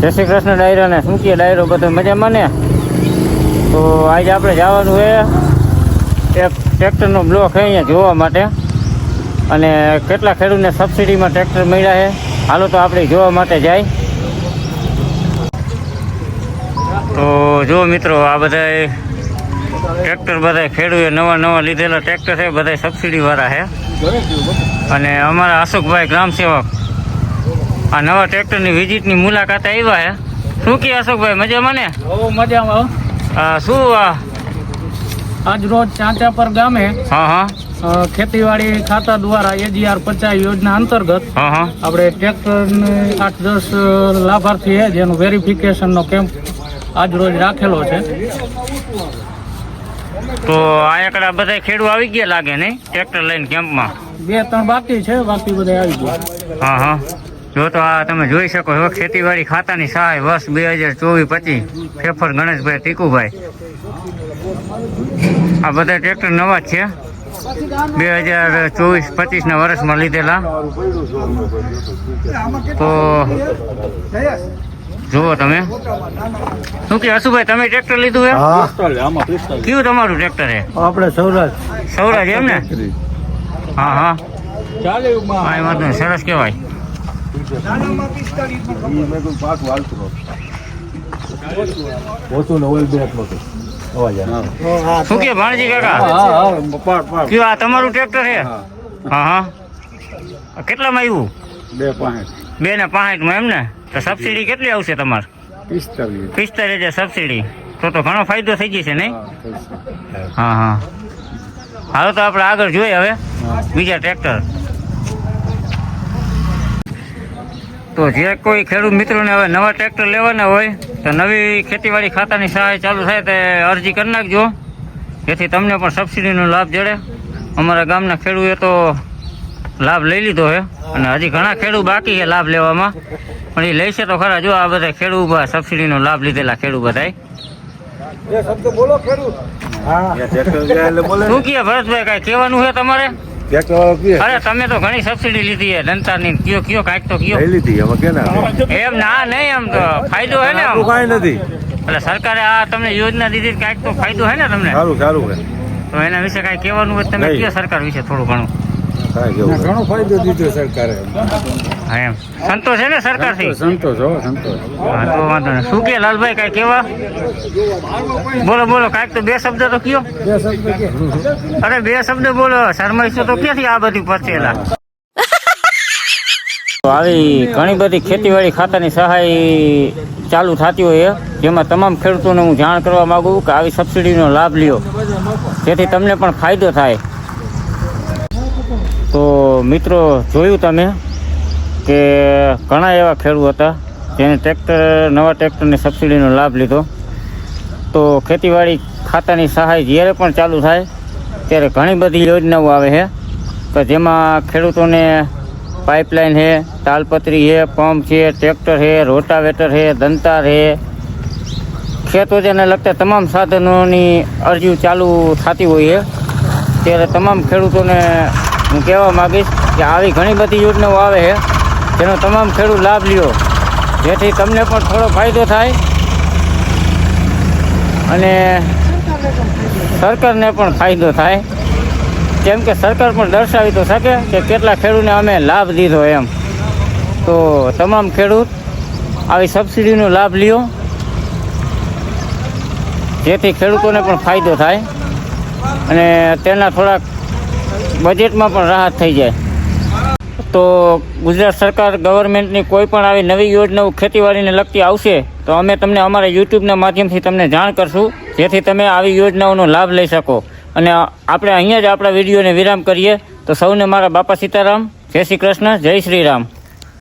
જય શ્રી કૃષ્ણ ડાયરો ને શું કહે ડાયરો બધું મજામાં ને? તો આજે આપણે જવાનું છે એક ટ્રેક્ટરનો બ્લોક છે અહીંયા જોવા માટે. અને કેટલા ખેડૂતને સબસિડીમાં ટ્રેક્ટર મળ્યા છે? હાલો તો આપણે જોવા માટે જાય. તો જો મિત્રો, આ બધા ટ્રેક્ટર બધા ખેડૂએ નવા નવા લીધેલા ટ્રેક્ટર છે બધા સબસિડીવાળા છે. અને અમારા અશોકભાઈ ગ્રામ સેવક આ નવા ટ્રેક્ટરની વિઝિટની મુલાકાત આવ્યા હે. શું કે અશોકભાઈ મજામાં ને? બહુ મજામાં શું આજ રોજ ચાંચાપર ગામે હા હા. ખેતીવાડી ખાતા દ્વારા એજીઆર પચાસ યોજના અંતર્ગત હા હા. આપણે ટ્રેક્ટરને આઠ દસ લાભાર્થી છે જેનું વેરિફિકેશનનો કેમ્પ આજ રોજ રાખેલો છે. તો આ એકડા બધા ખેડૂ આવી ગયા લાગે નહીં ટ્રેક્ટર લઈને કેમ્પમાં? બે ત્રણ બાકી છે બાકી બધા આવી ગયા. હા હા. જો તો આ તમે જોઈ શકો છો ખેતીવાડી ખાતાની સહાય વર્ષ બે હજાર ચોવીસ પચીસ ફેફર ગણેશભાઈ ટીકુભાઈ. આ બધા ટ્રેક્ટર નવા જ છે. બે હજાર ચોવીસ પચીસના વર્ષમાં લીધેલા. તો જુઓ તમે. શું કે હસુભાઈ તમે ટ્રેક્ટર લીધું હે. કયું તમારું ટ્રેક્ટર હે આપણે સૌરાજ. સૌરાજ એમ ને? હા હા. શું કે ભાણજી કાકા? કયું આ તમારું ટ્રેક્ટર છે? હા. હા કેટલામાં આવ્યું બે પાંચ. બે ને પાંઠમાં એમ ને? તો સબસિડી કેટલી આવશે તમારે? પિસ્તાલીસ. પિસ્તાલીસ હજાર સબસિડી તો તો ઘણો ફાયદો થઈ જશે નહીં? હા હા હાલો તો આપણે આગળ જોઈએ હવે. બીજા ટ્રેક્ટર તો જે કોઈ ખેડૂત મિત્રોને હવે નવા ટ્રેક્ટર લેવાના હોય તો નવી ખેતીવાડી ખાતાની સહાય ચાલુ થાય તે અરજી કરી નાખજો. જેથી તમને પણ સબસિડીનો લાભ જડે. અમારા ગામના ખેડૂએ તો લાભ લઈ લીધો છે અને હજી ઘણા ખેડૂત બાકી છે લાભ લેવામાં. પણ એ લેશે તો ખરા જો આ બધા ખેડૂત ઊભા સબસિડીનો લાભ લીધેલા ખેડૂત બધાય. શું કહે ભરતભાઈ કાંઈ કહેવાનું છે તમારે? અરે તમે તો ઘણી સબસિડી લીધી છે દંતાની. કયો કયો કાંઈક તો કયો. લીધી એમ ના નહીં એમ તો. ફાયદો હે ને. કાંઈ નથી. એટલે સરકારે આ તમને યોજના દીધી કાંઈક તો ફાયદો હે ને તમને? સારું સારું તો એના વિશે કાંઈ કહેવાનું હોય તમે કયો સરકાર વિશે થોડું ઘણું? ઘણો ફાયદો દીધો સરકારે. એમ. સંતોષ છે ને સરકારથી? સંતોષ હો સંતોષ. હા તો વાંધો નહીં. શું કે લાલભાઈ કાંઈ કેવા બોલો બોલો કાંઈક તો બે શબ્દ તો કયો. બે શબ્દ અરે બે શબ્દ બોલો. શરમાઈશો તો ક્યાંથી આ બધી પચેલા આવી ઘણી બધી ખેતીવાડી ખાતાની સહાય ચાલુ થતી હોય જેમાં તમામ ખેડૂતોને હું જાણ કરવા માંગુ કે આવી સબસિડીનો લાભ લ્યો. જેથી તમને પણ ફાયદો થાય. તો મિત્રો જોયું તમે કે ઘણા એવા ખેડૂત હતા જેને ટ્રેક્ટર, નવા ટ્રેક્ટરની સબસિડીનો લાભ લીધો. તો ખેતીવાડી ખાતાની સહાય જ્યારે પણ ચાલુ થાય, ત્યારે ઘણી બધી યોજનાઓ આવે છે. તો જેમાં ખેડૂતોને પાઇપલાઇન છે, તાલપત્રી છે, પંપ છે, ટ્રેક્ટર છે, રોટાવેટર છે દંતાર છે. ખેતોને લગતા તમામ સાધનોની અરજી ચાલુ થતી હોય છે. ત્યારે તમામ ખેડૂતોને હું કહેવા માગીશ કે આવી ઘણી બધી યોજનાઓ આવે છે. જેનો તમામ ખેડૂત લાભ લ્યો. જેથી તમને પણ થોડો ફાયદો થાય. અને સરકારને પણ ફાયદો થાય. કેમ કે સરકાર પણ દર્શાવી તો શકે કે કેટલા ખેડૂતને અમે લાભ દીધો એમ. તો તમામ ખેડૂત આવી સબસિડીનો લાભ લ્યો. જેથી ખેડૂતોને પણ ફાયદો થાય. અને તેના થોડાક બજેટમાં પણ રાહત થઈ જાય. તો ગુજરાત સરકાર ગવર્મેન્ટની કોઈ પણ આવી નવી યોજનાઓ ખેતીવાડીને લગતી આવશે, તો અમે તમને અમારા યુટ્યુબના માધ્યમથી તમને જાણ કરશું, જેથી તમે આવી યોજનાઓનો લાભ લઈ શકો. અને આપણે અહીંયા જ આપણા વિડીયોને વિરામ કરીએ. તો સૌને મારા બાપા સીતારામ, જય શ્રી કૃષ્ણ, જય શ્રી રામ.